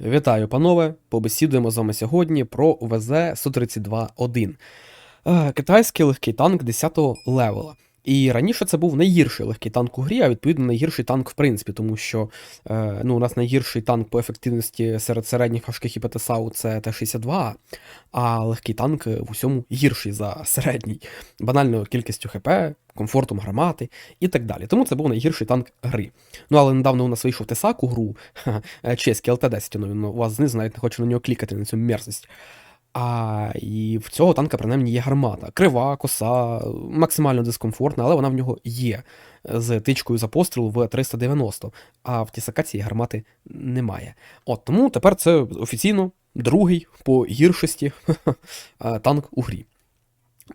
Вітаю, панове! Побесідуємо з вами сьогодні про УВЗ-132-1. Е, Китайський легкий танк 10-го левела. І раніше це був найгірший легкий танк у грі, а відповідно найгірший танк в принципі, тому що е, ну, у нас найгірший танк по ефективності серед середніх важких і ПТСАУ це Т-62, а легкий танк в усьому гірший за середній, банальною кількістю ХП, комфортом гармати і так далі. Тому це був найгірший танк гри. Ну але недавно у нас вийшов Тесак у гру, е, чеський ЛТ-10, ну, у вас знизу навіть не хоче на нього клікати на цю мерзость. А і в цього танка, принаймні, є гармата. Крива, коса, максимально дискомфортна, але вона в нього є з тичкою за постріл в 390, а в Тісака цієї гармати немає. От тому тепер це офіційно другий по гіршості танк у грі.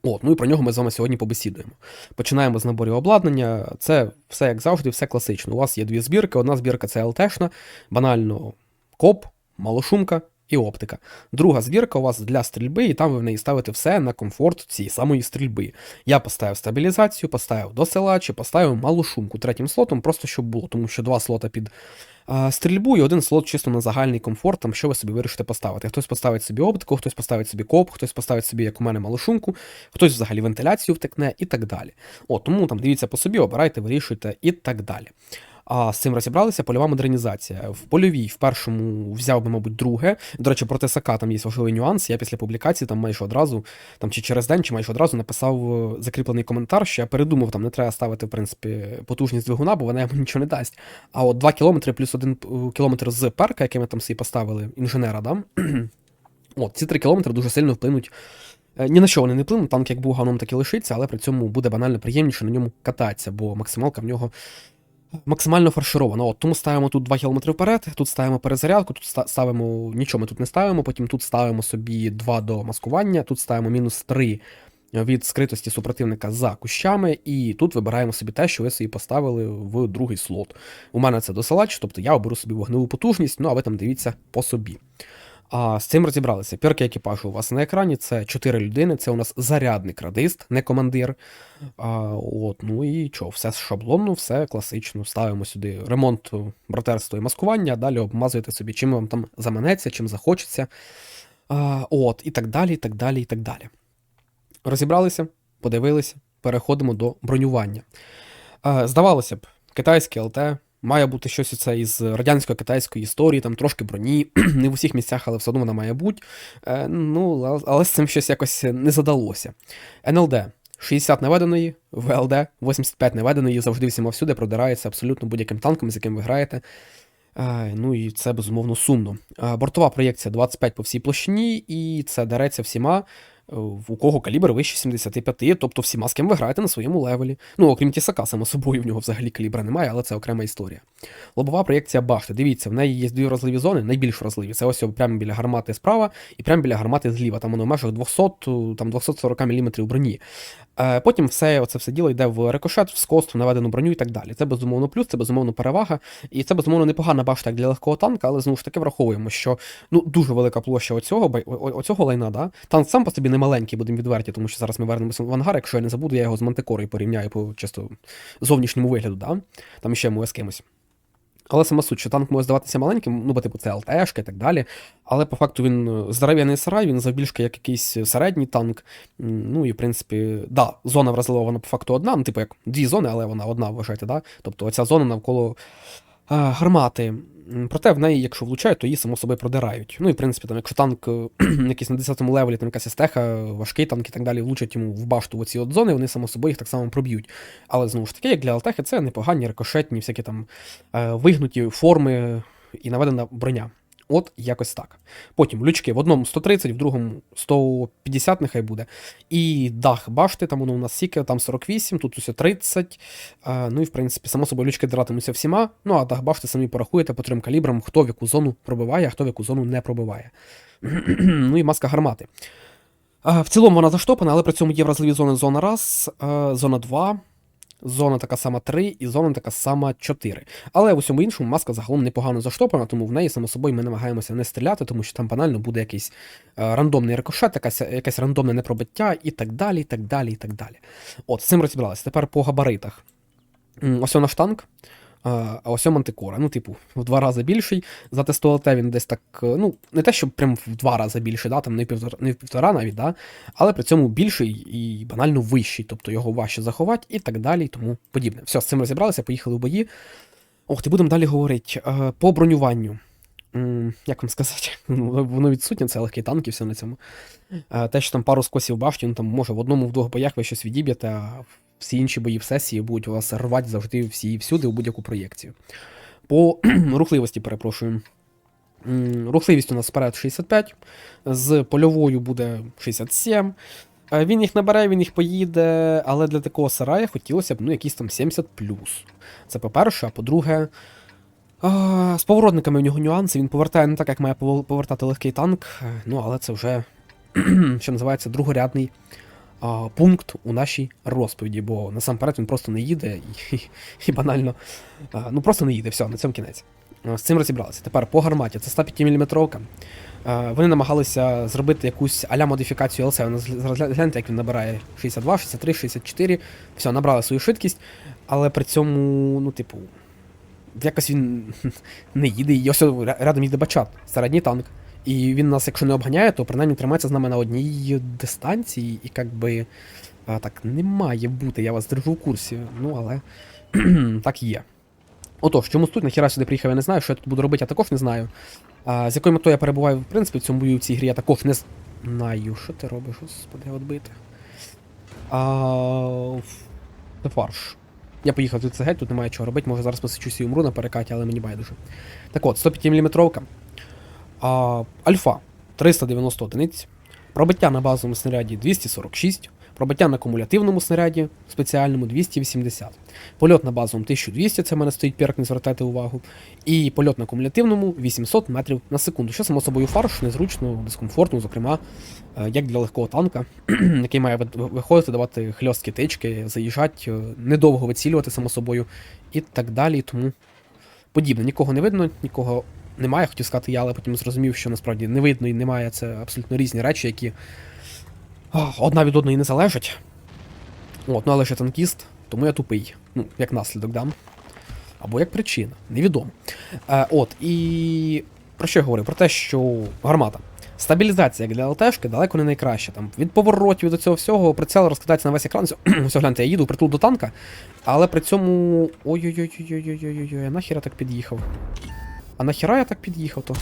От, ну і про нього ми з вами сьогодні побесідуємо. Починаємо з наборів обладнання. Це все як завжди, все класично. У вас є дві збірки. Одна збірка це ЛТшна, банально коп, малошумка і оптика. Друга збірка у вас для стрільби, і там ви в неї ставите все на комфорт цієї самої стрільби. Я поставив стабілізацію, поставив досилач, поставив малу шумку третім слотом, просто щоб було, тому що два слота під стрільбу і один слот чисто на загальний комфорт, там що ви собі вирішите поставити. Хтось поставить собі оптику, хтось поставить собі коп, хтось поставить собі, як у мене, малошумку, хтось взагалі вентиляцію втекне і так далі. О, тому там дивіться по собі, обирайте, вирішуйте і так далі. А з цим розібралися польова модернізація. В польовій в першому взяв би, мабуть, друге. До речі, про ТСК там є важливий нюанс. Я після публікації там майже одразу, там чи через день, чи майже одразу написав е, закріплений коментар, що я передумав, там не треба ставити, в принципі, потужність двигуна, бо вона йому нічого не дасть. А от 2 кілометри плюс 1 кілометр з перка, який ми там собі поставили, інженера, да? От, ці 3 кілометри дуже сильно вплинуть. Е, ні на що вони не вплинуть, танк як був ганом, так і лишиться, але при цьому буде банально приємніше на ньому кататися, бо максималка в нього максимально фаршировано. От, Тому ставимо тут 2 км вперед, тут ставимо перезарядку, тут ставимо, нічого ми тут не ставимо, потім тут ставимо собі 2 до маскування, тут ставимо мінус 3 від скритості супротивника за кущами, і тут вибираємо собі те, що ви собі поставили в другий слот. У мене це досилач, тобто я оберу собі вогневу потужність, ну а ви там дивіться по собі. А з цим розібралися. Перки екіпажу у вас на екрані це 4 людини, це у нас зарядник радист, не командир. А, от, Ну і що, все шаблонно, все класично. Ставимо сюди ремонт, братерство і маскування, далі обмазуєте собі, чим вам там заманеться, чим захочеться. А, от, І так далі, і так далі, і так далі. Розібралися, подивилися, переходимо до бронювання. А, здавалося б, китайське ЛТ. Має бути щось це із радянсько-китайської історії, там трошки броні, не в усіх місцях, але все одно вона має бути. Е, ну, Але з цим щось якось не задалося. НЛД 60 наведеної, ВЛД 85 наведеної, завжди всіма всюди продирається абсолютно будь-яким танком, з яким ви граєте. Е, ну і це безумовно сумно. Е, бортова проєкція 25 по всій площині, і це дареться всіма у кого калібр вище 75, тобто всіма з ким ви граєте на своєму левелі. Ну, окрім тісака, само собою, в нього взагалі калібра немає, але це окрема історія. Лобова проєкція бахти. Дивіться, в неї є дві розливі зони, найбільш розливі. Це ось прямо біля гармати справа і прямо біля гармати зліва. Там воно в межах 200, там 240 мм броні. Е, потім все оце все діло йде в рикошет, в скост, в наведену броню і так далі. Це безумовно плюс, це безумовно перевага. І це безумовно непогана башта як для легкого танка, але знову ж таки враховуємо, що ну дуже велика площа оцього оцього лайна. да? Танк сам по собі не маленький, будемо відверті, тому що зараз ми вернемося в ангар. Якщо я не забуду, я його з мантикорою порівняю по чисто зовнішньому вигляду. да? Там ще ми з кимось. Але сама суть, що танк може здаватися маленьким, ну бо типу це ЛТшка і так далі. Але по факту він е, здоров'яний сарай, він завбільшки як якийсь середній танк. Ну і в принципі, да, зона вразлива, вона по факту одна, ну, типу як дві зони, але вона одна, вважайте, да? Тобто оця зона навколо гармати. Проте в неї, якщо влучають, то її само собою продирають. Ну і в принципі, там, якщо танк е, якийсь на 10-му левелі, там якась стеха, важкий танк і так далі, влучать йому в башту в оці от зони, вони само собою їх так само проб'ють. Але знову ж таки, як для Алтехи, це непогані, рикошетні, всякі там е, вигнуті форми і наведена броня. От якось так. Потім лючки в одному 130, в другому 150, нехай буде. І дах башти, там воно у нас сіки, там 48, тут усе 30. А, ну і в принципі, само собою лючки дратимуться всіма. Ну а дах башти самі порахуєте по трьом калібрам, хто в яку зону пробиває, а хто в яку зону не пробиває. ну і маска гармати. А, в цілому вона заштопана, але при цьому є вразливі зони зона 1, зона 2 зона така сама 3 і зона така сама 4. Але в усьому іншому маска загалом непогано заштопана, тому в неї, само собою, ми намагаємося не стріляти, тому що там банально буде якийсь е, рандомний рикошет, якась, якесь рандомне непробиття і так далі. і так далі, і так далі. От, з цим розібралися. Тепер по габаритах. Ось наш танк. А ось Мантикора, ну, типу, в два рази більший. За ТСТОЛТ він десь так, е, ну, не те, що прям в два рази більший, да, там не в півтора, не в півтора навіть, да, але при цьому більший і банально вищий, тобто його важче заховати і так далі, і тому подібне. Все, з цим розібралися, поїхали в бої. Ох, ти будемо далі говорити. Е, По бронюванню. Як вам сказати, Ну, воно відсутнє, це легкий танк все на цьому. Е, Те, що там пару скосів башті, ну там може в одному в двох боях ви щось відіб'єте, а всі інші бої в сесії будуть вас рвати завжди всі і всюди у будь-яку проєкцію. По рухливості, перепрошую. Рухливість у нас вперед 65, з польовою буде 67. Е, Він їх набере, він їх поїде, але для такого сарая хотілося б ну, якісь там 70 Це по-перше, а по-друге. З поворотниками у нього нюанси, він повертає не так, як має повертати легкий танк, е, ну але це вже, що називається, другорядний пункт у нашій розповіді, бо насамперед він просто не їде і, і банально. Ну просто не їде, все, на цьому кінець. З цим розібралися. Тепер по гарматі, це 105 мм. Вони намагалися зробити якусь аля модифікацію ЛС. Гляньте, як він набирає 62, 63, 64. Все, набрали свою швидкість, але при цьому, ну, типу, якось він не їде. І ось рядом їде бачат, середній танк. І він нас, якщо не обганяє, то принаймні тримається з нами на одній дистанції, і як би так не має бути, я вас держу в курсі. Ну, але так є. Отож, чому тут нахіра сюди приїхав, я не знаю, що я тут буду робити, я також не знаю. А, з якою метою я перебуваю, в принципі, в цьому бою в цій грі я також не знаю. Що ти робиш, господи, отбити. Це фарш. Я поїхав тут геть, тут немає чого робити, може зараз посичуся і умру на перекаті, але мені байдуже. Так от, 105 мм. Альфа 390 одиниць. Пробиття на базовому снаряді 246. Пробиття на кумулятивному снаряді спеціальному 280. Польот на базовому 1200, це в мене стоїть перк, не звертайте увагу. І польот на кумулятивному 800 метрів на секунду. Що само собою фарш, незручно, дискомфортно, зокрема, е, як для легкого танка, який має виходити, давати хльосткі тички, заїжджати, е, недовго вицілювати само собою і так далі. Тому подібне. Нікого не видно, нікого немає, хотів сказати я, але потім зрозумів, що насправді не видно і немає. Це абсолютно різні речі, які одна від одної не залежать. От, ну але я танкіст, тому я тупий. Ну, як наслідок дам. Або як причина, невідомо. Е, от, і про що я говорив? Про те, що гармата. Стабілізація як для ЛТшки далеко не найкраща. Там від поворотів до цього всього прицел розкладається на весь екран. Все, гляньте, я їду притул до танка, але при цьому. Ой-ой-ой-ой-ой-ой-ой, а нахіра так під'їхав? А нахіра я так під'їхав то?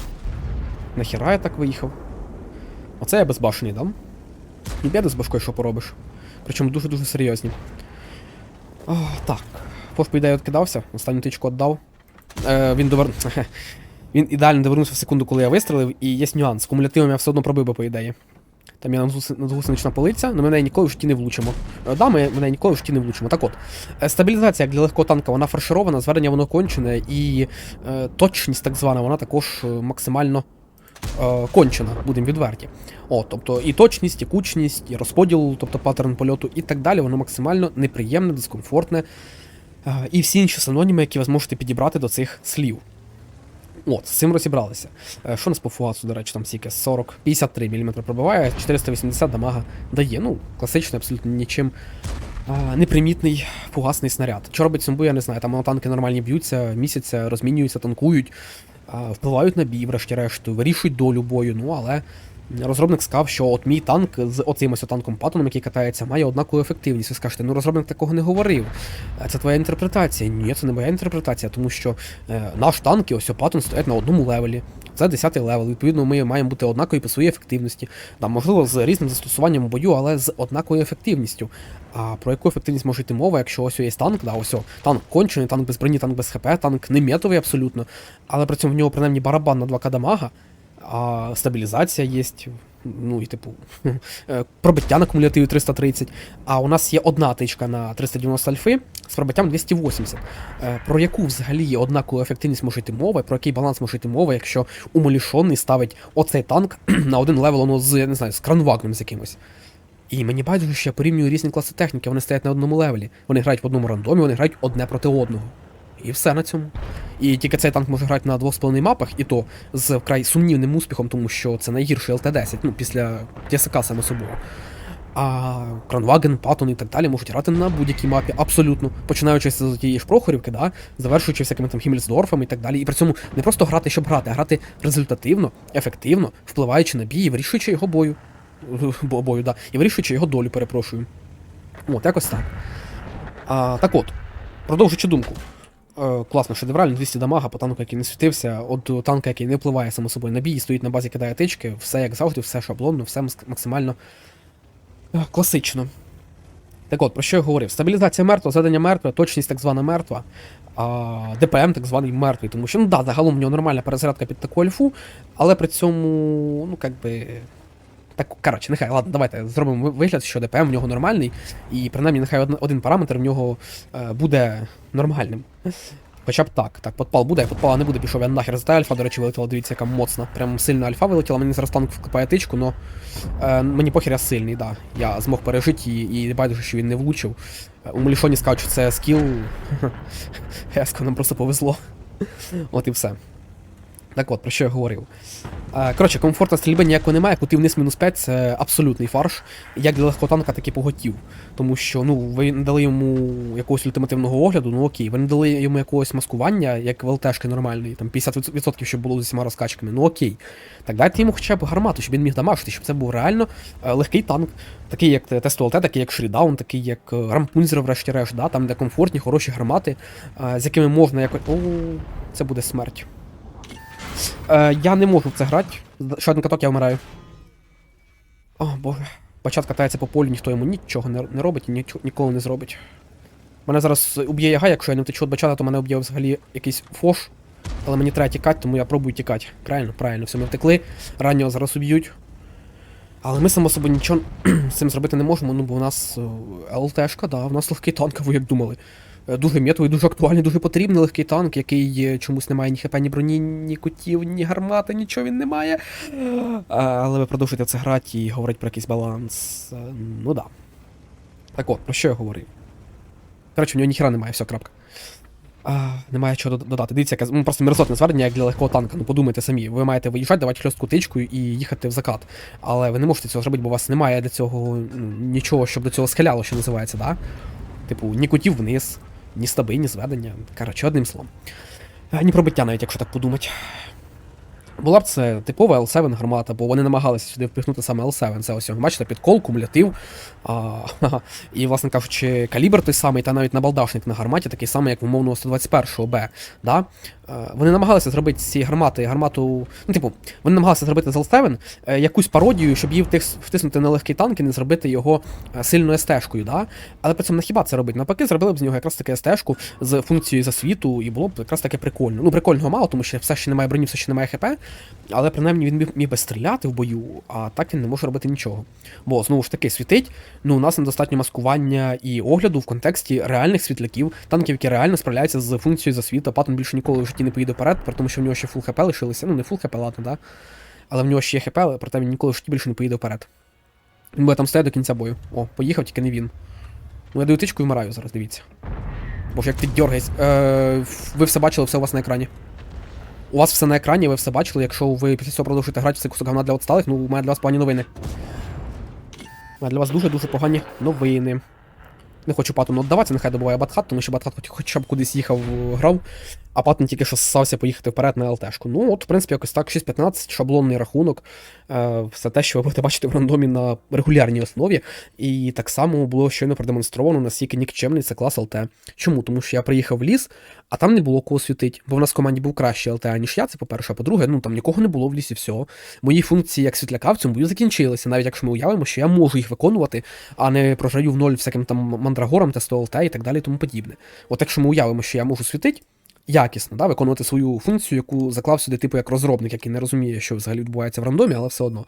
Нахіра я так виїхав? Оце я безбашений дам. І біди з башкою, що поробиш. Причому дуже-дуже серйозні. О, так. Пош, по відкидався, останню тичку віддав. Е, він довер... Він ідеально довернувся в секунду, коли я вистрелив, і є нюанс. Кумулятивом я все одно пробив би, по ідеї. Там є надгус- надгусенична полиця, але ми неї ніколи в житті не влучимо. Е, Да, ми мене ніколи в житті не влучимо. Так от, е, стабілізація як для легкого танка, вона фарширована, зведення воно кончене, і е, точність так звана, вона також е, максимально е, кончена, будемо відверті. О, тобто і точність, і кучність, і розподіл, тобто паттерн польоту, і так далі, воно максимально неприємне, дискомфортне. е, І всі інші синоніми, які ви зможете підібрати до цих слів. От, з цим розібралися. Е, Що нас по фугасу, до речі, там стільки 40, 53 мм пробиває, 480 дамага дає. Ну, класичний, абсолютно нічим а, непримітний фугасний снаряд. Що робить бою, я не знаю. Там танки нормальні б'ються, місяця, розмінюються, танкують, а, впливають на бій, врешті-решту, вирішують долю бою. Ну але розробник сказав, що от мій танк з оцим ось танком Паттоном, який катається, має однакову ефективність. Ви скажете, ну розробник такого не говорив. Е, Це твоя інтерпретація. Ні, це не моя інтерпретація, тому що е, наш танк і ось Паттон стоять на одному левелі. Це 10 левел. Відповідно, ми маємо бути однакові по своїй ефективності. Там, можливо, з різним застосуванням у бою, але з однаковою ефективністю. А про яку ефективність може йти мова, якщо ось є танк, да, ось танк кончений, танк без броні, танк без ХП, танк не метовий абсолютно, але при цьому в нього принаймні барабан на 2К дамага, а стабілізація є. Ну і типу е, пробиття на кумулятиві 330. А у нас є одна тичка на 390 альфи з пробиттям 280. Е, Про яку взагалі є однакову ефективність може йти мова, про який баланс може йти мова, якщо умалішонний ставить оцей танк на один левел, ну, з, не знаю, з кранвагном з якимось. І мені байдуже, що я порівнюю різні класи техніки, вони стоять на одному левелі. Вони грають в одному рандомі, вони грають одне проти одного. І все на цьому. І тільки цей танк може грати на 2,5 мапах, і то з вкрай сумнівним успіхом, тому що це найгірший ЛТ-10, ну, після ТСК само собою. А Кранваген, Паттон і так далі можуть грати на будь-якій мапі, абсолютно. Починаючи з тієї ж Прохорівки, да, завершуючи всякими там Хіммельсдорфами і так далі. І при цьому не просто грати, щоб грати, а грати результативно, ефективно, впливаючи на бій і вирішуючи його бою. Бо- бою, да. І вирішуючи його долю, перепрошую. От, якось так. А, так от, продовжуючи думку. Е, класно, шедеврально, 200 дамага по танку, який не світився, от танка, який не впливає само собою на бій, стоїть на базі, кидає тички, все як завжди, все шаблонно, все максимально е, класично. Так от, про що я говорив? Стабілізація мертва, зведення мертве, точність так звана мертва, а ДПМ так званий мертвий, тому що, ну да, загалом в нього нормальна перезарядка під таку альфу, але при цьому, ну, як би. Так, коротше, нехай, ладно, давайте зробимо вигляд, що ДПМ в нього нормальний, і принаймні нехай один, параметр в нього е, буде нормальним. Хоча б так. Так, подпал буде, як подпала не буде, пішов я нахер за та альфа, до речі, вилетіла, дивіться, яка моцна. Прям сильна альфа вилетіла, мені зараз танк вкопає тичку, но е, мені похер я сильний, да. Я змог пережити і, і байдуже, що він не влучив. Е, У Малішоні скажуть, що це скіл. Еско, нам просто повезло. От і все. Так от, про що я говорив. Е, Коротше, комфортна стрільби ніякого немає, кути вниз мінус 5 це абсолютний фарш. Як для легкотанка, так і поготів. Тому що, ну, ви не дали йому якогось ультимативного огляду, ну окей, ви не дали йому якогось маскування, як в ЛТшки нормальний, там 50% щоб було з усіма розкачками, ну окей. Так дайте йому хоча б гармату, щоб він міг дамажити, щоб це був реально е, легкий танк, такий як тесту ЛТ, такий як Шрідаун, такий як е, Рампунзер, врешті-решт, да, там де комфортні, хороші гармати, з якими можна якось. О, це буде смерть. Е, я не можу в це грати. Ще один каток, я вмираю. О, боже. Почат катається по полю, ніхто йому нічого не, робить і нічого, ніколи не зробить. Мене зараз уб'є яга, якщо я не втечу від бачата, то мене уб'є взагалі якийсь фош. Але мені треба тікати, тому я пробую тікати. Правильно, правильно, все, ми втекли. Раннього зараз уб'ють. Але ми само собою нічого з цим зробити не можемо, ну бо у нас е, ЛТшка, да, у нас легкий танк, ви як думали. Е, Дуже метовий, дуже актуальний, дуже потрібний легкий танк, який е, чомусь не має ні хп, ні броні, ні кутів, ні гармати, нічого він не має. Але ви продовжуєте це грати і говорить про якийсь баланс. Е, Ну да. Так от, про що я говорив? Коротше, в нього ніхера немає, все, крапка. А, немає чого додати. Дивіться, яке ну, просто мерзотне зведення, як для легкого танка. Ну подумайте самі. Ви маєте виїжджати, давати хльостку тичку і їхати в закат. Але ви не можете цього зробити, бо у вас немає для цього ну, нічого, щоб до цього схиляло, що називається, да? Типу, ні кутів вниз, ні стаби, ні зведення. Коротше, одним словом. А, Ні пробиття навіть, якщо так подумати. Була б це типова L7 гармата, бо вони намагалися сюди впихнути саме L7. Це ось, бачите, підкол, кумулятив. А, і, власне кажучи, калібр той самий, та навіть набалдашник на гарматі, такий самий, як в умовного 121-го Б. Да? Е, Вони намагалися зробити цієї гармати гармату. Ну, типу, вони намагалися зробити з L7 е, якусь пародію, щоб її втис- втиснути на легкий танк і не зробити його е, сильною СТ-шкою, да? Але при цьому не хіба це робить? Навпаки, зробили б з нього якраз таки СТ-шку з функцією засвіту, і було б якраз таки прикольно. Ну, прикольного мало, тому що все ще немає броні, все ще немає ХП, але принаймні він міг, міг би стріляти в бою, а так він не може робити нічого. Бо знову ж таки світить. Ну, у нас недостатньо маскування і огляду в контексті реальних світляків, танків, які реально справляються з функцією засвіту. Паттон більше ніколи в житті не поїде вперед, при тому що в нього ще фул хп лишилося. Ну, не фул хп, ладно, да? Але в нього ще є хп, проте він ніколи в житті більше не поїде вперед. Він буде там стояти до кінця бою. О, поїхав, тільки не він. Ну, я даю тичку і вмираю зараз, дивіться. Боже, як ти дергаєсь. Е, ви все бачили, все у вас на екрані. У вас все на екрані, ви все бачили. Якщо ви після цього продовжуєте грати в цей кусок говна для отсталих, ну, у мене для вас погані новини. У мене для вас дуже-дуже погані новини. Не хочу Паттону віддаватися, нехай добуває Батхат, тому що Батхат хоч, хоча б кудись їхав, грав, а Паттон тільки що ссався поїхати вперед на ЛТшку. Ну, от, в принципі, якось так, 6-15, шаблонний рахунок. Е, все те, що ви будете бачити в рандомі на регулярній основі. І так само було щойно продемонстровано, наскільки нікчемний це клас ЛТ. Чому? Тому що я приїхав в ліс, а там не було кого світить, бо в нас в команді був кращий ЛТ, ніж я, це по-перше, а по-друге, ну там нікого не було в лісі, все. Мої функції як світляка в цьому бою закінчилися, навіть якщо ми уявимо, що я можу їх виконувати, а не програю в ноль всяким там мандрагорам, тесту ЛТ і так далі, тому подібне. От якщо ми уявимо, що я можу світити, якісно, да, виконувати свою функцію, яку заклав сюди, типу, як розробник, який не розуміє, що взагалі відбувається в рандомі, але все одно.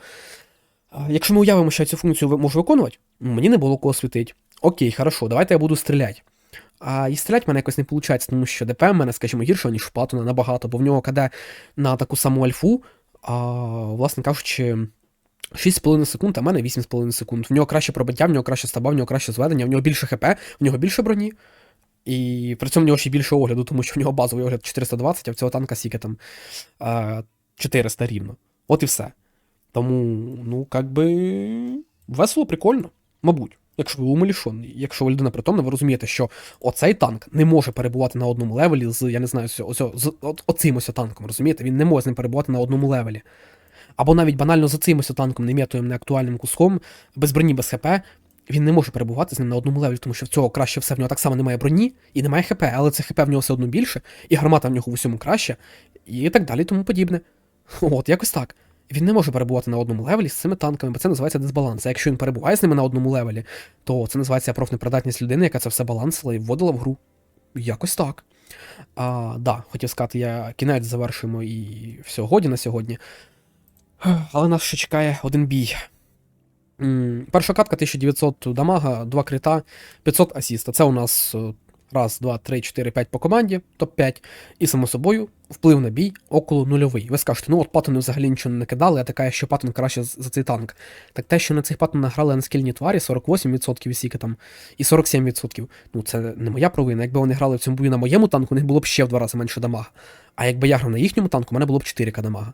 Якщо ми уявимо, що я цю функцію можу виконувати, ну, мені не було кого світить. Окей, хорошо, давайте я буду стріляти. А і стріляти в мене якось не виходить, тому що ДП в мене, скажімо, гірше, ніж в Паттона набагато, бо в нього КД на таку саму альфу, а, власне кажучи, 6,5 секунд, а в мене 8,5 секунд. В нього краще пробиття, в нього краще стаба, в нього краще зведення, в нього більше ХП, в нього більше броні. І при цьому в нього ще більше огляду, тому що в нього базовий огляд 420, а в цього танка скільки там 400 рівно. От і все. Тому, ну, як би. Весело, прикольно. Мабуть, якщо ви умалішений, якщо ви людина притомна, ви розумієте, що оцей танк не може перебувати на одному левелі з, я не знаю, з, з оцим ось танком, розумієте? Він не може з ним перебувати на одному левелі. Або навіть банально за цим ось танком, нем'ятовим, неактуальним куском, без броні, без ХП, він не може перебувати з ним на одному левелі, тому що в цього краще все в нього так само немає броні і немає ХП, але це ХП в нього все одно більше, і гармата в нього в усьому краще, і так далі, і тому подібне. От, якось так. Він не може перебувати на одному левелі з цими танками, бо це називається дисбаланс. А якщо він перебуває з ними на одному левелі, то це називається профнепридатність людини, яка це все балансила і вводила в гру. Якось так. А, да, хотів сказати, я кінець завершуємо і все, годі на сьогодні. Але нас ще чекає один бій. Перша катка 1900 дамага, 2 крита, 500 асіста. Це у нас е, раз, два, три, чотири, п'ять по команді, топ-5. І само собою вплив на бій около нульовий. Ви скажете, ну от патони взагалі нічого не накидали, а така, що патон краще за цей танк. Так те, що на цих патонах грали анскільні тварі, 48% і скільки там, і 47%. Ну це не моя провина. Якби вони грали в цьому бою на моєму танку, у них було б ще в два рази менше дамага. А якби я грав на їхньому танку, у мене було б 4к дамага.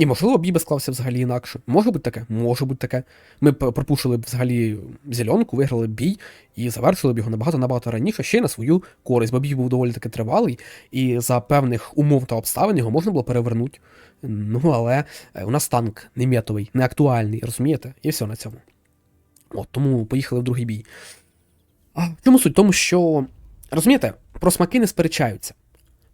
І можливо, бій би склався взагалі інакше. Може бути таке, може бути таке. Ми б пропушили б взагалі зеленку, виграли б бій і завершили б його набагато-набагато раніше, ще й на свою користь, бо бій був доволі таки тривалий, і за певних умов та обставин його можна було перевернути. Ну, але е, у нас танк не метовий, не актуальний, розумієте? І все на цьому. От, тому поїхали в другий бій. А чому суть? Тому що, розумієте, про смаки не сперечаються.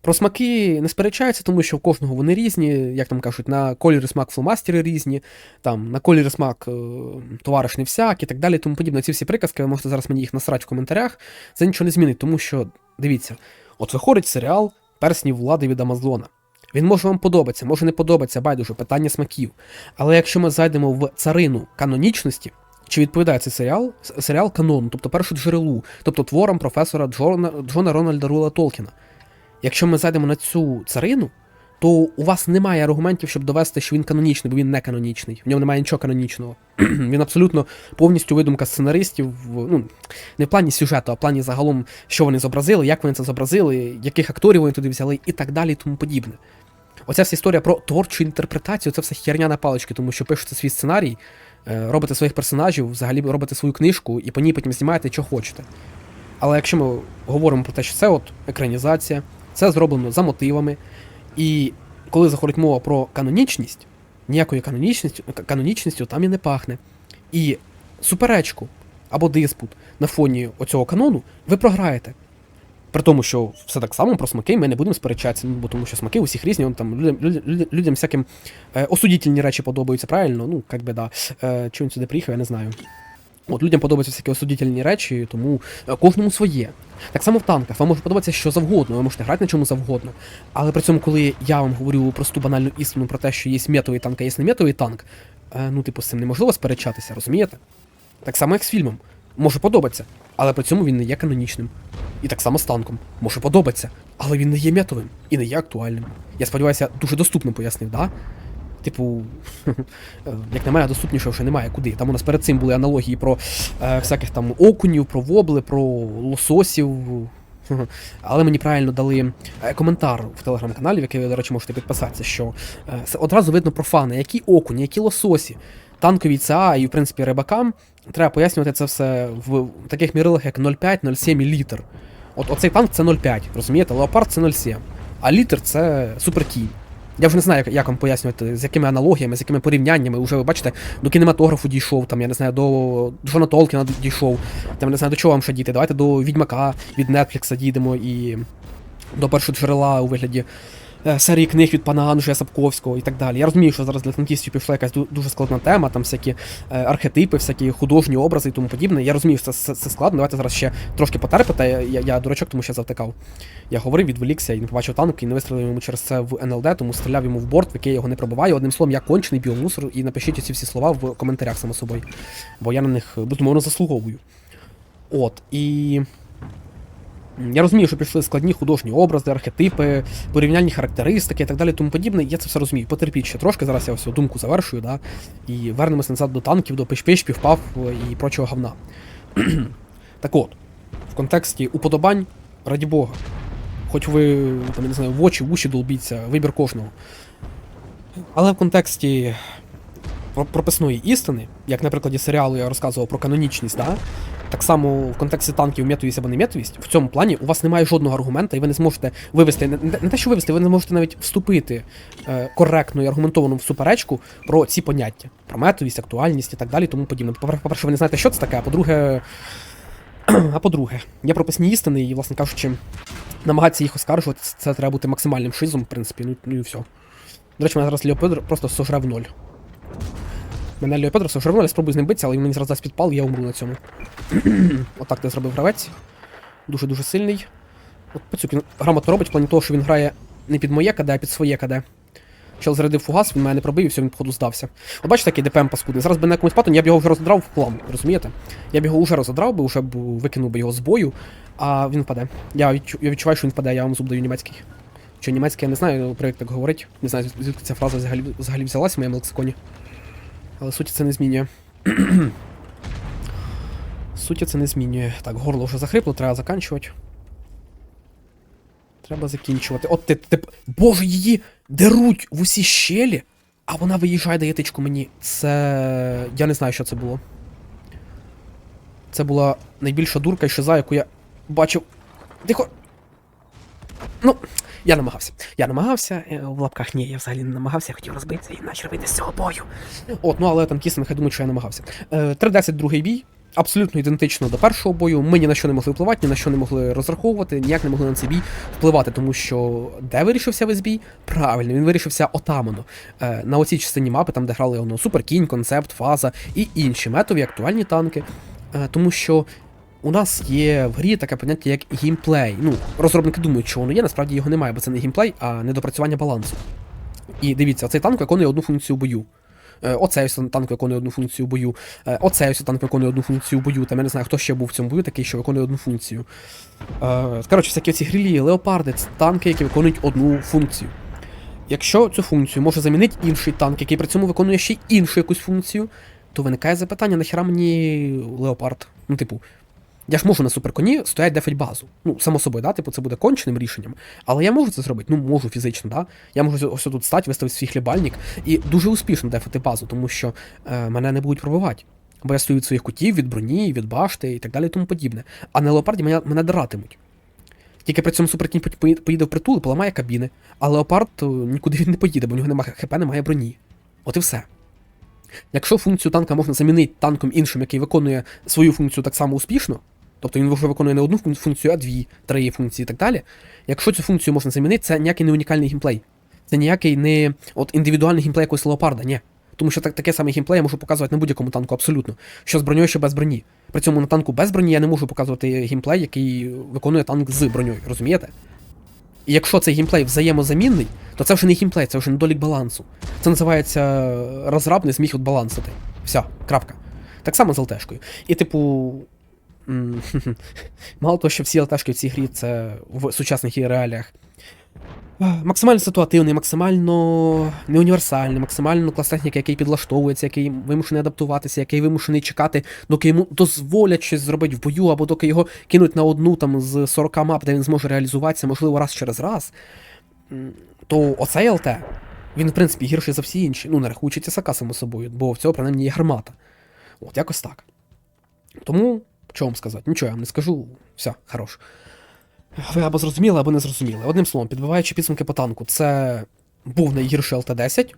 Про смаки не сперечаються, тому що в кожного вони різні, як там кажуть, на колір смак фломастери різні, там на колір і смак е, товариш не всяк і так далі, тому подібне. Ці всі приказки, ви можете зараз мені їх насрати в коментарях. Це нічого не змінить, тому що, дивіться, от виходить серіал Персні влади від Амазона. Він може вам подобатися, може не подобатися, байдуже, питання смаків. Але якщо ми зайдемо в царину канонічності, чи відповідає цей серіал серіал канону, тобто першу джерелу, тобто творам професора Джона, Джона Рональда Рула Толкіна. Якщо ми зайдемо на цю царину, то у вас немає аргументів, щоб довести, що він канонічний, бо він не канонічний. В ньому немає нічого канонічного. він абсолютно повністю видумка сценаристів, ну, не в плані сюжету, а в плані загалом, що вони зобразили, як вони це зобразили, яких акторів вони туди взяли, і так далі, і тому подібне. Оця вся історія про творчу інтерпретацію це все херня на палички, тому що пишете свій сценарій, е, робите своїх персонажів, взагалі робите свою книжку і по ній потім знімаєте, що хочете. Але якщо ми говоримо про те, що це от екранізація, це зроблено за мотивами, і коли заходить мова про канонічність, ніякою канонічністю, канонічністю там і не пахне. І суперечку або диспут на фоні оцього канону ви програєте. При тому, що все так само про смаки ми не будемо сперечатися, ну, бо тому що смаки у всіх різні, он, там, людям, людям, людям, всяким е, осудітельні речі подобаються, правильно? Ну, як би да. Е, чого він сюди приїхав, я не знаю. От людям подобаються всякі осудітельні речі, тому е, кожному своє. Так само в танках, вам може подобатися що завгодно, ви можете грати на чому завгодно. Але при цьому, коли я вам говорю просту банальну істину про те, що є метовий танк, а є неметовий танк, е, ну, типу, з цим неможливо сперечатися, розумієте? Так само, як з фільмом. Може подобатися, але при цьому він не є канонічним. І так само з танком. Може подобатися, але він не є метовим і не є актуальним. Я сподіваюся, дуже доступно пояснив, да? Типу, е, як на мене, доступніше вже немає куди. Там у нас перед цим були аналогії про е, всяких там окунів, про вобли, про лососів. Але мені правильно дали е, коментар в телеграм-каналі, в який ви, до речі, можете підписатися, що е, одразу видно профани, які окуні, які лососі, танкові ЦА і, в принципі, рибакам треба пояснювати це все в таких мірилах, як 0,5, 0,7 і літр. От оцей танк це 0,5, розумієте? Леопард це 0,7, а літр це суперкінь. Я вже не знаю, як, вам пояснювати, з якими аналогіями, з якими порівняннями. Уже ви бачите, до кінематографу дійшов, там, я не знаю, до Джона Толкіна дійшов, там, я не знаю, до чого вам ще дійти. Давайте до Відьмака від Netflix дійдемо і до першого джерела у вигляді серії книг від пана Анджея Сапковського і так далі. Я розумію, що зараз для танкістів пішла якась дуже складна тема, там всякі е, архетипи, всякі художні образи і тому подібне. Я розумію, що це, це, складно. Давайте зараз ще трошки потерпите. Я, я дурачок, тому що завтикав. Я говорив, відволікся і не побачив танк, і не вистрілив йому через це в НЛД, тому стріляв йому в борт, в який я його не пробиваю. Одним словом, я кончений біомусор, і напишіть ці всі слова в коментарях само собою. Бо я на них безумовно заслуговую. От, і. Я розумію, що пішли складні художні образи, архетипи, порівняльні характеристики і так далі, тому подібне. Я це все розумію. Потерпіть ще трошки, зараз я всю думку завершую, да, і вернемось назад до танків, до пиш-пиш, півпав і прочого говна. так от, в контексті уподобань, раді Бога, хоч ви там, я не знаю, в очі, в уші долбіться, вибір кожного. Але в контексті прописної істини, як на прикладі серіалу я розказував про канонічність, да? так само в контексті танків метовість або не метовість, в цьому плані у вас немає жодного аргумента, і ви не зможете вивести, не, не- те, що вивести, ви не можете навіть вступити е, коректно і аргументовано в суперечку про ці поняття, про метовість, актуальність і так далі, тому подібне. По-перше, ви не знаєте, що це таке, а по-друге, а по-друге, є прописні істини, і, власне кажучи, намагатися їх оскаржувати, це треба бути максимальним шизом, в принципі, ну, ну і все. До речі, мене зараз Леопедр просто сожре в ноль. Мене Леопедр сожре в ноль, спробую з ним битися, але він мені зараз дасть підпал, і я умру на цьому. Отак ти зробив гравець. Дуже-дуже сильний. От Пацюк він грамотно робить в плані того, що він грає не під моє КД, а під своє КД. Чел зарядив фугас, він мене не пробив, і все, він походу здався. От бачите, який ДПМ паскудний. Зараз би на якомусь патоні, я б його вже роздрав в хлам, розумієте? Я б його вже розодрав би, вже б викинув би його з бою, а він впаде. Я, відчу, я відчуваю, що він впаде, я вам зуб даю німецький. Що німецький, я не знаю, про як так говорить. Не знаю, звідки ця фраза взагалі, взагалі взялась в моєму лексиконі. Але суті це не змінює. суті це не змінює. Так, горло вже захрипло, треба заканчувати. Треба закінчувати. От ти, ти. Боже, її деруть в усі щелі, а вона виїжджає дає тичку мені. Це. Я не знаю, що це було. Це була найбільша дурка і шиза, яку я бачив. Тихо. Ну, я намагався. Я намагався, е, в лапках ні, я взагалі не намагався, я хотів розбитися і наче вийти з цього бою. От, ну але танкісти нехай думають, що я намагався. Е, 3-10 другий бій. Абсолютно ідентично до першого бою. Ми ні на що не могли впливати, ні на що не могли розраховувати, ніяк не могли на цей бій впливати, тому що де вирішився весь бій? Правильно, він вирішився отамано. Е, на оцій частині мапи, там де грали воно Суперкінь, концепт, фаза і інші метові, актуальні танки. Е, тому що у нас є в грі таке поняття, як геймплей. Ну, розробники думають, що воно є, насправді його немає, бо це не геймплей, а недопрацювання балансу. І дивіться, цей танк виконує одну функцію в бою. Е, Оцей танк виконує одну функцію в бою. Е, Оцей танк виконує одну функцію в бою. Там я не знаю, хто ще був в цьому бою, такий, що виконує одну функцію. Е, Коротше, всякі ці грилі, леопарди, це танки, які виконують одну функцію. Якщо цю функцію може замінити інший танк, який при цьому виконує ще іншу якусь функцію, то виникає запитання, нахіра мені леопард? Ну, типу, я ж можу на суперконі стоять дефать базу. Ну, само собою, да, типу, це буде конченим рішенням. Але я можу це зробити, ну можу фізично, да. Я можу ось тут стати, виставити свій хлібальник і дуже успішно дефати базу, тому що е, мене не будуть пробивати. Бо я стою від своїх кутів, від броні, від башти і так далі і тому подібне. А на леопарді мене, мене дратимуть. Тільки при цьому суперкінь поїде в притул і поламає кабіни, а леопард е, нікуди він не поїде, бо в нього немає хп, немає броні. От і все. Якщо функцію танка можна замінити танком іншим, який виконує свою функцію так само успішно, тобто він вже виконує не одну функцію, а дві, три функції і так далі. Якщо цю функцію можна замінити, це ніякий не унікальний геймплей. Це ніякий не от індивідуальний геймплей якогось леопарда, ні. Тому що так, таке саме геймплей я можу показувати на будь-якому танку абсолютно. Що з броньою, що без броні. При цьому на танку без броні я не можу показувати геймплей, який виконує танк з броньою, розумієте? І якщо цей геймплей взаємозамінний, то це вже не геймплей, це вже недолік балансу. Це називається розраб не зміг відбалансити. Все, крапка. Так само з ЛТшкою. І, типу. Мало того, що всі ЛТшки в цій грі це в сучасних її реаліях. е, Максимально ситуативний, максимально неуніверсальний, максимально клас техніки, який підлаштовується, який вимушений адаптуватися, який вимушений чекати, доки йому дозволять щось зробити в бою, або доки його кинуть на одну там з 40 мап, де він зможе реалізуватися, можливо, раз через раз. То оцей ЛТ, він, в принципі, гірший за всі інші. Ну, не рахуючи Тісака, само собою, бо в цього принаймні є гармата. От, якось так. Тому, що вам сказати? Нічого я вам не скажу. Все, хорош. Ви або зрозуміли, або не зрозуміли. Одним словом, підбиваючи підсумки по танку, це був найгірший ЛТ-10.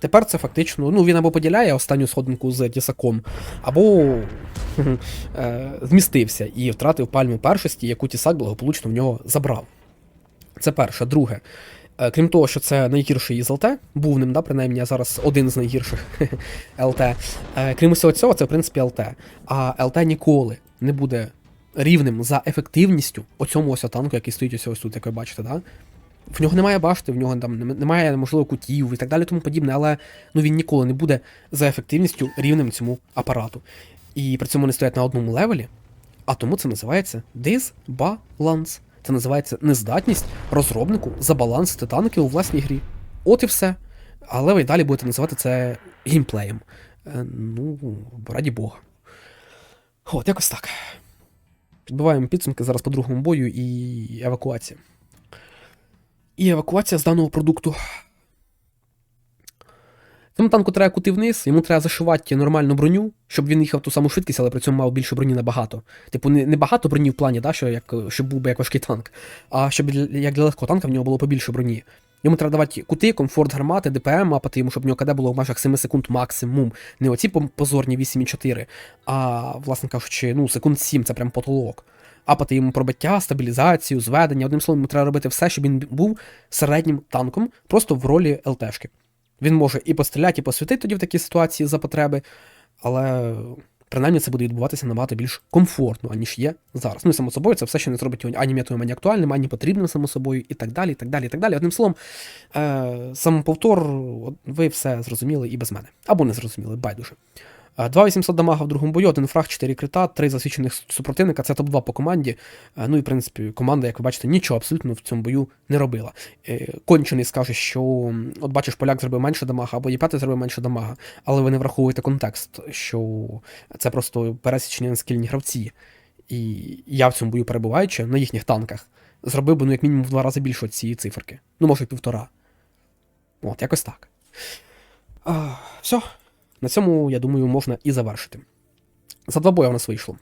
Тепер це фактично, ну він або поділяє останню сходинку з Тісаком, або е, змістився і втратив пальму першості, яку Тісак благополучно в нього забрав. Це перше. Друге. Е, Крім того, що це найгірший із ЛТ, був ним, да, принаймні, а зараз один з найгірших ЛТ. Е, Крім усього цього, це в принципі ЛТ. А ЛТ ніколи не буде рівним за ефективністю оцьому ось танку, який стоїть ось ось тут, як ви бачите, да? В нього немає башти, в нього там немає, можливо, кутів і так далі, тому подібне, але ну, він ніколи не буде за ефективністю рівним цьому апарату. І при цьому вони стоять на одному левелі, а тому це називається дисбаланс. Це називається нездатність розробнику забалансити танки у власній грі. От і все. Але ви далі будете називати це геймплеєм. Е, Ну, раді Бога. От, якось так. Підбиваємо підсумки зараз по другому бою і евакуація. І евакуація з даного продукту. Тому танку треба кути вниз, йому треба зашивати нормальну броню, щоб він їхав ту саму швидкість, але при цьому мав більше броні набагато. Типу, не, не багато броні в плані, да, що як, щоб був би як важкий танк, а щоб як для легкого танка в нього було побільше броні. Йому треба давати кути, комфорт гармати, ДПМ мапати йому, щоб в нього КД було в межах 7 секунд максимум. Не оці позорні 8,4, а, власне кажучи, ну, секунд 7 це прям потолок. Апати йому пробиття, стабілізацію, зведення. Одним словом, треба робити все, щоб він був середнім танком, просто в ролі ЛТшки. Він може і постріляти, і посвітити тоді в такій ситуації за потреби, але принаймні це буде відбуватися набагато більш комфортно, аніж є зараз. Ну і само собою, це все ще не зробить його ані м'ятою, ані актуальним, ані потрібним само собою, і так далі, і так далі, і так далі. Одним словом, е, самоповтор, ви все зрозуміли і без мене. Або не зрозуміли, байдуже. Е, 2800 дамага в другому бою, один фраг, 4 крита, 3 засвідчених супротивника. Це топ-2 по команді. Е, Ну і в принципі, команда, як ви бачите, нічого абсолютно в цьому бою не робила. Е, Кончений скаже, що от бачиш, поляк зробив менше дамага, або Є5 зробив менше дамага, але ви не враховуєте контекст, що це просто пересічні нескільні гравці. І я в цьому бою перебуваючи на їхніх танках, зробив би ну як мінімум в два рази більше цієї циферки. Ну, може, півтора. От, якось так. А, все. На цьому, я думаю, можна і завершити. За два бої в нас вийшло.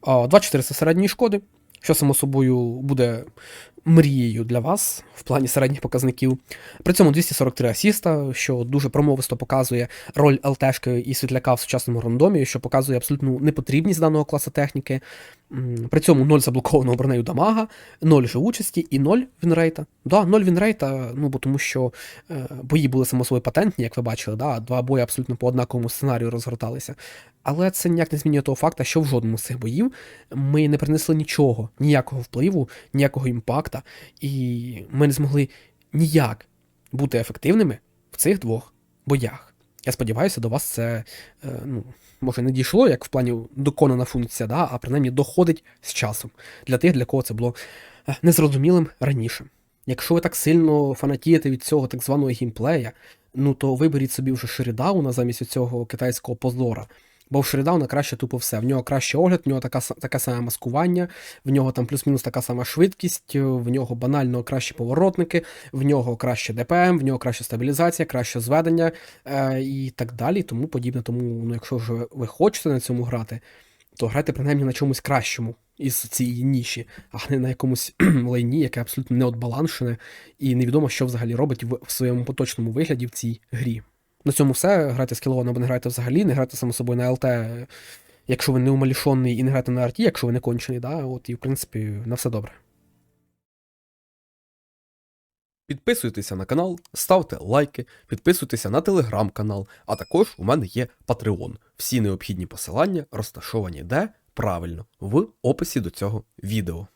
А, 2400 середньої шкоди, що само собою буде мрією для вас в плані середніх показників. При цьому 243 асіста, що дуже промовисто показує роль ЛТшки і світляка в сучасному рандомі, що показує абсолютну непотрібність даного класу техніки. При цьому 0 заблокованого бронею дамага, 0 живучості і 0 вінрейта. Да, 0 вінрейта, ну бо тому що е, бої були само собою патентні, як ви бачили, да, два бої абсолютно по однаковому сценарію розгорталися. Але це ніяк не змінює того факта, що в жодному з цих боїв ми не принесли нічого, ніякого впливу, ніякого імпакта, і ми не змогли ніяк бути ефективними в цих двох боях. Я сподіваюся, до вас це е, ну, може не дійшло, як в плані доконана функція, да, а принаймні доходить з часом для тих, для кого це було е, незрозумілим раніше. Якщо ви так сильно фанатієте від цього так званого геймплея, ну то виберіть собі вже Шерідауна замість цього китайського позора. Бо в Шерідауна краще тупо все. В нього краще огляд, в нього така, таке саме маскування, в нього там плюс-мінус така сама швидкість, е, в нього банально кращі поворотники, в нього краще ДПМ, в нього краща стабілізація, краще зведення е, і так далі, тому подібне. Тому, ну, якщо вже ви хочете на цьому грати, то грайте принаймні на чомусь кращому із цієї ніші, а не на якомусь лайні, яке абсолютно не отбаланшене, і невідомо, що взагалі робить в, в своєму поточному вигляді в цій грі. На цьому все. Грайте скіловано або не грайте взагалі, не грайте само собою на ЛТ, якщо ви не умалішонний, і не грайте на арті, якщо ви не кончений, да? От і в принципі на все добре. Підписуйтеся на канал, ставте лайки, підписуйтеся на телеграм-канал, а також у мене є Patreon. Всі необхідні посилання розташовані де правильно в описі до цього відео.